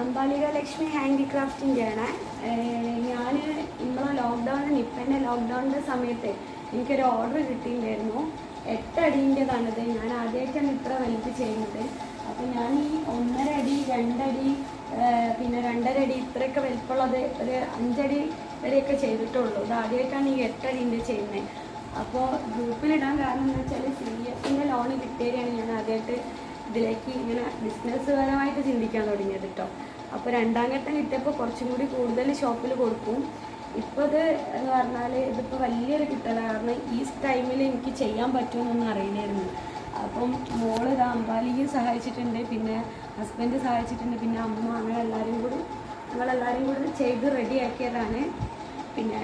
അംബാലിക ലക്ഷ്മി ഹാൻഡിക്രാഫ്റ്റിന്റെ ആണ് ഞാൻ നമ്മളെ ലോക്ക്ഡൗൺ നിപ്പന്റെ ലോക്ക്ഡൗണിന്റെ സമയത്ത് എനിക്കൊരു ഓർഡർ കിട്ടിയിട്ടുണ്ടായിരുന്നു. എട്ടടീന്റെതാണത്. ഞാൻ ആദ്യമായിട്ടാണ് ഇത്ര വലുത് ചെയ്യുന്നത്. അപ്പോൾ ഞാൻ ഈ ഒന്നര അടി രണ്ടടി പിന്നെ രണ്ടര അടി ഇത്രയൊക്കെ വലിപ്പമുള്ളത് ഒരു അഞ്ചടി വരെയൊക്കെ ചെയ്തിട്ടുള്ളൂ. ഇത് ആദ്യമായിട്ടാണ് ഈ എട്ടടീന്റെ ചെയ്യുന്നത്. അപ്പോൾ ഗ്രൂപ്പിലിടാൻ കാരണം എന്ന് വെച്ചാൽ സി എഫിന്റെ ലോൺ കിട്ടിയതാണ് ഞാൻ ആദ്യമായിട്ട് ഇതിലേക്ക് ഇങ്ങനെ ബിസിനസ് പരമായിട്ട് ചിന്തിക്കാൻ തുടങ്ങിയത് കേട്ടോ അപ്പോൾ രണ്ടാം ഘട്ടം കിട്ടിയപ്പോൾ കുറച്ചും കൂടി കൂടുതൽ ഷോപ്പിൽ കൊടുക്കും. ഇപ്പോൾ ഇത് എന്ന് പറഞ്ഞാൽ ഇതിപ്പോൾ വലിയൊരു കിട്ടല കാരണം ഈ ടൈമിൽ എനിക്ക് ചെയ്യാൻ പറ്റുമെന്നൊന്നും അറിയില്ലായിരുന്നു. അപ്പം മോൾ ഇത് അമ്പാലിയും സഹായിച്ചിട്ടുണ്ട് പിന്നെ ഹസ്ബൻഡ് സഹായിച്ചിട്ടുണ്ട് പിന്നെ അമ്മ അങ്ങനെ എല്ലാവരും കൂടി ഞങ്ങളെല്ലാവരും കൂടി ചെയ്ത് റെഡിയാക്കിയതാണ് പിന്നെ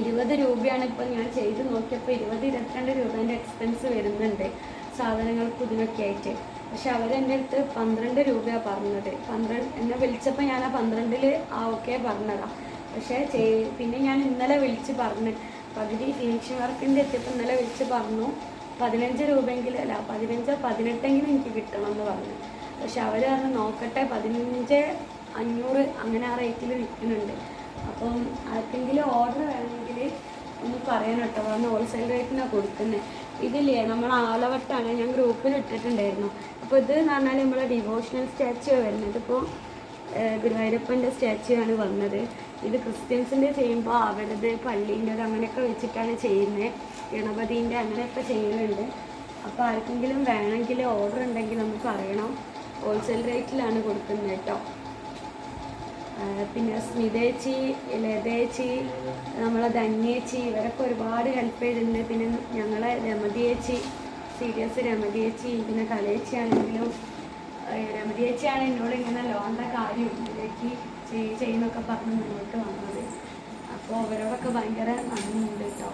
ഇരുപത് രൂപയാണ് ഇപ്പോൾ ഞാൻ ചെയ്ത് നോക്കിയപ്പോൾ ഇരുപത് ഇരുപത്തിരണ്ട് രൂപേന്റെ എക്സ്പെൻസ് വരുന്നുണ്ട്. സാധനങ്ങൾക്കും പുതുമൊക്കെ ആയിട്ട്. പക്ഷെ അവരെന്റെ അടുത്ത് പന്ത്രണ്ട് രൂപയാണ് പറഞ്ഞത്. പന്ത്രണ്ട് എന്നെ വിളിച്ചപ്പോൾ ഞാൻ ആ പന്ത്രണ്ടിൽ ആ ഓക്കെ പറഞ്ഞതാണ് പക്ഷേ പിന്നെ ഞാൻ ഇന്നലെ വിളിച്ച് പറഞ്ഞു. പകുതി ഫിനിഷിംഗ് വർക്കിന്റെ എത്തിയപ്പോൾ ഇന്നലെ വിളിച്ച് പറഞ്ഞു പതിനഞ്ച് രൂപയെങ്കിലും അല്ല പതിനഞ്ചോ പതിനെട്ടെങ്കിലും എനിക്ക് കിട്ടണം എന്ന് പറഞ്ഞു. പക്ഷെ അവർ പറഞ്ഞു നോക്കട്ടെ പതിനഞ്ച് അഞ്ഞൂറ് അങ്ങനെ ആ റേറ്റിൽ വിൽക്കുന്നുണ്ട്. അപ്പം ആർക്കെങ്കിലും ഓർഡർ വേണമെങ്കിൽ ഒന്ന് പറയാൻ കേട്ടോ കാരണം ഹോൾസെയിൽ റേറ്റിനാണ് കൊടുക്കുന്നത് ഇതില്ലേ നമ്മൾ ആലവട്ടാണ് ഞാൻ ഗ്രൂപ്പിൽ ഇട്ടിട്ടുണ്ടായിരുന്നു. അപ്പോൾ ഇത് എന്ന് പറഞ്ഞാൽ നമ്മളെ ഡിവോഷണൽ സ്റ്റാച്ചു വരുന്നത്. ഇപ്പോൾ ഗുരുവായൂരപ്പന്റെ സ്റ്റാച്ചു ആണ് വന്നത്. ഇത് ക്രിസ്ത്യൻസിന്റെ ചെയ്യുമ്പോൾ അവരത് പള്ളീന്റെത് അങ്ങനെയൊക്കെ വെച്ചിട്ടാണ് ചെയ്യുന്നത് ഗണപതിന്റെ അങ്ങനെയൊക്കെ ചെയ്യുന്നുണ്ട്. അപ്പോൾ ആർക്കെങ്കിലും വേണമെങ്കിൽ ഓർഡർ ഉണ്ടെങ്കിൽ നമുക്ക് അറിയണം. ഹോൾസെയിൽ റേറ്റിലാണ് കൊടുക്കുന്നത് കേട്ടോ. പിന്നെ സ്മിതേച്ചി ലതേച്ചി നമ്മളെ ധന്യേച്ചി ഇവരൊക്കെ ഒരുപാട് ഹെൽപ്പ് ചെയ്തിട്ടുണ്ട്. പിന്നെ ഞങ്ങളെ രമതിയേച്ചി സീരിയസ് രമതിയേച്ചി പിന്നെ കലേച്ചി ആണെങ്കിലും രമതിയേച്ചിയാണ് എന്നോട് ഇങ്ങനെ ലോണിന്റെ കാര്യം ഇതിലേക്ക് ചെയ്യുന്നൊക്കെ പറഞ്ഞ് മുന്നോട്ട് വന്നത്. അപ്പോൾ അവരോടൊക്കെ ഭയങ്കര നന്ദിയുണ്ട് കേട്ടോ.